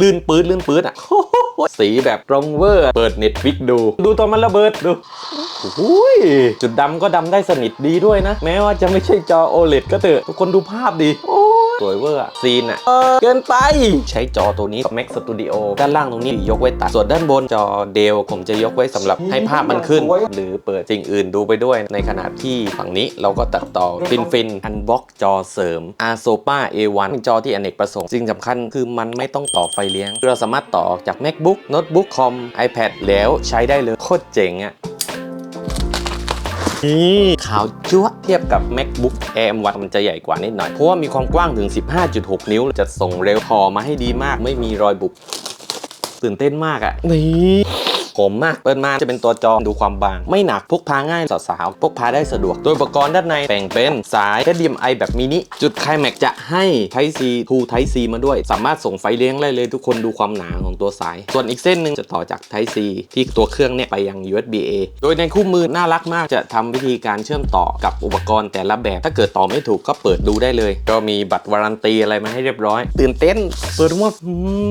ลื่นปื๊ดลื่นปื๊ดอะสีแบบตรงเวอร์ เปิดเน็ตฟิกดู ดูตอนมันระเบิดดูโอ้ยจุดดำก็ดำได้สนิทดีด้วยนะ แม้ว่าจะไม่ใช่จอ OLED ก็เถอะทุกคนดูภาพดีโสวยเวอร์อะซีนอะเกินไป ใช้จอตัวนี้กับ Mac Studio ด้านล่างตรงนี้ยกไว้ตัด ส่วนด้านบนจอเดลผมจะยกไว้สำหรับให้ภาพมันขึ้น หรือเปิดสิ่งอื่นดูไปด้วย ในขณะที่ฝั่งนี้เราก็ตัดต่อฟินฟินอันบ็อกจอเสริม a s o p a A1 เป็นจอที่อเนกประสงค์สิ่งสำคัญคือมันไม่ต้องต่อไฟเลี้ยง เราสามารถต่อออกจาก MacBook โน้ตบุ๊กคอม iPad แล้วใช้ได้เลยโคตรเจ๋งอะ นี่ขาวจั๊วเทียบกับ MacBook Air M1 มันจะใหญ่กว่านิดหน่อย เพราะว่ามีความกว้างถึง 15.6 นิ้ว จะส่งเร็วพอมาให้ดีมากไม่มีรอยบุบตื่นเต้นมากอะ่ะนี่ ผมมากเปิดมาจะเป็นตัวจอดูความบาง ไม่หนักพกพาง่ายสาวๆพกพาได้สะดวกโดยอุปกรณ์ด้านในแบ่งเป็นสาย HDMI แบบมินิจุดไคลแม็กจะให้ Type C to Type C มาด้วย สามารถส่งไฟเลี้ยงได้เลยทุกคนดูความหนาของตัวสาย ส่วนอีกเส้นหนึ่งจะต่อจาก Type C ที่ตัวเครื่องเนี่ยไปยัง USB A โดยในคู่มือน่ารักมากจะทำวิธีการเชื่อมต่อกับอุปกรณ์แต่ละแบบ ถ้าเกิดต่อไม่ถูกก็เปิดดูได้เลย ก็มีบัตรวารันตีอะไรมาให้เรียบร้อย ตื่นเต้นเปิดว่า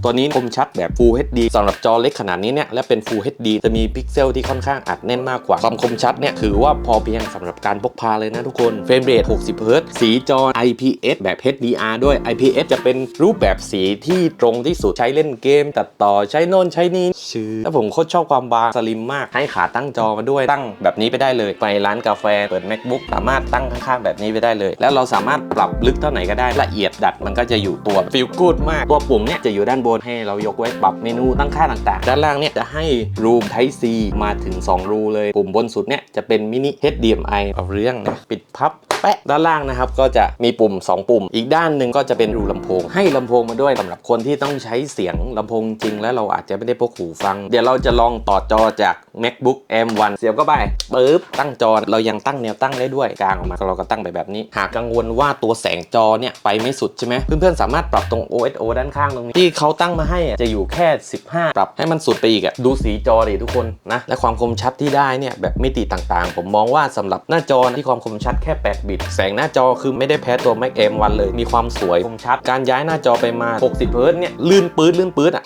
ตัวนี้คมชัดแบบ Full HD สำหรับจอเล็กขนาดนี้เนี่ยและเป็น Full HD จะมีพิกเซลที่ค่อนข้างอัดแน่นมากกว่า ความคมชัดเนี่ยถือว่าพอเพียงสำหรับการพกพาเลยนะทุกคน เฟรมเรท 60 Hz สีจอ IPS แบบ HDR ด้วย IPS จะเป็นรูปแบบสีที่ตรงที่สุดใช้เล่นเกม ตัดต่อใช้โน่นใช้นี่ชื่อแล้วผมโคตรชอบความบางสลิมมาก ให้ขาตั้งจอมาด้วยตั้งแบบนี้ไปได้เลย ไปร้านกาแฟเปิด MacBook สามารถตั้งข้างๆแบบนี้ไปได้เลย แล้วเราสามารถปรับลึกเท่าไหร่ก็ได้ละเอียดดัดมันก็จะอยู่ตัวฟิลกูดมากตัวปุ่มเนี่ยจะอยู่ด้านบนให้เรายกไว้ปรับเมนูตั้งค่าต่างๆ ด้านล่างเนี่ยจะให้รูม Type C มาถึง 2 รูเลย ปุ่มบนสุดเนี่ยจะเป็นมินิ HDMI เอาเรื่องนะ ปิดพับ แปะด้านล่างนะครับก็จะมีปุ่ม 2 ปุ่ม อีกด้านหนึ่งก็จะเป็นรูลำโพง ให้ลำโพงมาด้วยสำหรับคนที่ต้องใช้เสียงลำโพงจริง แล้วเราอาจจะไม่ได้พกหูฟัง เดี๋ยวเราจะลองต่อจอจาก MacBook M1 เสียบเข้าไปปึ๊บตั้งจอเรายังตั้งแนวตั้งได้ด้วยกลางออกมาเราก็ตั้งไปแบบนี้ หากกังวลว่าตัวแสงจอเนี่ยไปไม่สุดใช่ไหมเพื่อนๆสามารถปรับตรง OSO ด้านข้างตรงนี้ที่เขาตั้งมาให้อะจะอยู่แค่ 15 ปรับให้มันสุดไปอีกอะดูสีจอดิทุกคนนะและความคมชัดที่ได้เนี่ยแบบมิติต่างๆ ผมมองว่าสำหรับหน้าจอที่ความคมชัดแค่8บิต แสงหน้าจอคือไม่ได้แพ้ตัว Mac M1 เลย มีความสวยคมชัด การย้ายหน้าจอไปมา 60 เฮิร์ตเนี่ย ลื่นปื๊ดลื่นปื๊ดอะ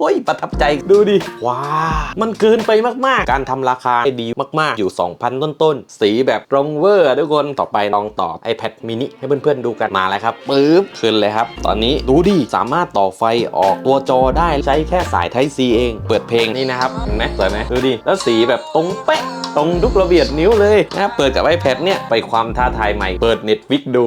โอ้ยประทับใจดูดิ ว้า มันเกินไปมากๆ การทำราคาดีมากๆ อยู่ 2,000 ต้นๆ สีแบบตรงเวอร์อะทุกคนต่อไปลองต่อ iPad mini ให้เพื่อนๆดูกันมาแล้วครับปึ๊บขึ้นเลยครับ ตอนนี้ดูดิ สามารถต่อไฟออกตัวจอได้ใช้แค่สาย Type C เอง เปิดเพลงนี่นะครับเห็นไหมสวยไหมดูดิ แล้วสีแบบตรงเป๊ะ ตรงทุกระเบียดนิ้วเลยนะเปิดกับ iPad เนี่ยไปความท้าทายใหม่เปิด Netflix ดู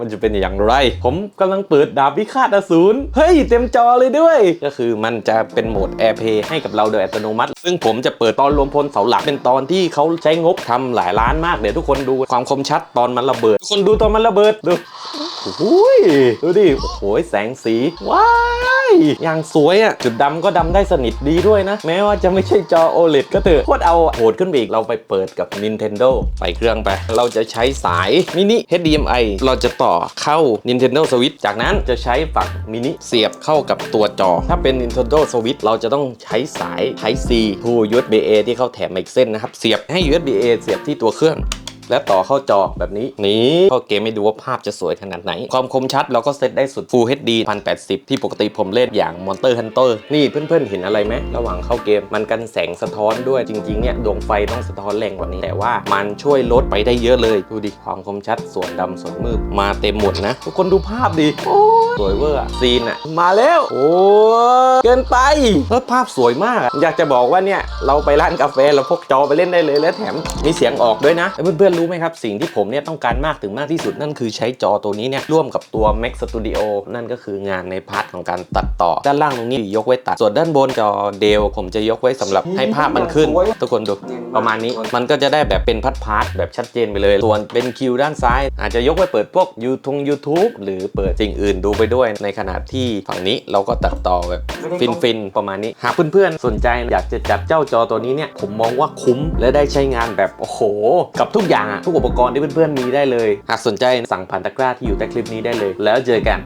มันจะเป็นอย่างไร ผมกำลังเปิดดาบพิฆาตอสูร เฮ้ย เต็มจอเลยด้วย ก็คือมันจะเป็นโหมด AirPlay ให้กับเราโดยอัตโนมัติ ซึ่งผมจะเปิดตอนรวมพลเสาหลัก เป็นตอนที่เขาใช้งบทำหลายล้านมาก เดี๋ยวทุกคนดูความคมชัดตอนมันระเบิด ทุกคนดูตอนมันระเบิดดู โอ้ยดูดิ โอ้โหแสงสี ว้าย อย่างสวยอะ จุดดำก็ดำได้สนิทดีด้วยนะ แม้ว่าจะไม่ใช่จอ OLED ก็เถอะโคตรเอาโหดขึ้นไปอีก เราไปเปิดกับ Nintendo ไปเครื่องไป เราจะใช้สายมินิ HDMI เราจะต่อเข้า Nintendo Switch จากนั้นจะใช้ฝั่งมินิเสียบเข้ากับตัวจอ ถ้าเป็น Nintendo Switch เราจะต้องใช้สาย Type C to USB A ที่เขาแถมมาอีกเส้นนะครับ เสียบให้ USB A เสียบที่ตัวเครื่อง และต่อเข้าจอแบบนี้นี่เข้าเกมไม่ดูว่าภาพจะสวยขนาดไหน ความคมชัดเราก็เซตได้สุด Full HD 1080 ที่ปกติผมเล่นอย่าง Monster Hunter นี่เพื่อนๆ เห็นอะไรไหมระหว่างเข้าเกมมันกันแสงสะท้อนด้วยจริงๆเนี่ยดวงไฟต้องสะท้อนแรงกว่านี้ แต่ว่ามันช่วยลดไปได้เยอะเลยดูดิความคมชัดส่วนดำส่วนมืดมาเต็มหมดนะ ทุกคนดูภาพดิโอสวยเวอร์ซีนอะมาแล้ว โอ้เกินไปเฮ้ยภาพสวยมาก อยากจะบอกว่าเนี่ยเราไปร้านกาแฟเราพกจอไปเล่นได้เลยและแถมมีเสียงออกด้วยนะเพื่อนๆรู้ไหมครับ สิ่งที่ผมเนี่ยต้องการมากถึงมากที่สุดนั่นคือใช้จอตัวนี้เนี่ยร่วมกับตัว Mac Studio นั่นก็คืองานในพาร์ทของการตัดต่อ ด้านล่างตรงนี้ยกไว้ตัด ส่วนด้านบนจอเดลผมจะยกไว้สำหรับให้ภาพมันขึ้น ทุกคนดูประมาณนี้มันก็จะได้แบบเป็นพัดพาร์ทๆแบบชัดเจนไปเลย ส่วนเป็นคิวด้านซ้าย อาจจะยกไว้เปิดพวกยูทง YouTube หรือเปิดสิ่งอื่นดูไปด้วยในขณะที่ฝั่งนี้เราก็ตัดต่อแบบฟินฟินๆประมาณนี้หากเพื่อนๆสนใจอยากจะจับเจ้าจอตัวนี้เนี่ยผมมองว่าคุ้มและได้ใช้งานแบบโอ้โห กับทุกอย่างอะทุกอุปกรณ์ที่เพื่อนๆมีได้เลย หากสนใจสั่งผ่านตะกร้าที่อยู่ใต้คลิปนี้ได้เลย แล้วเจอกัน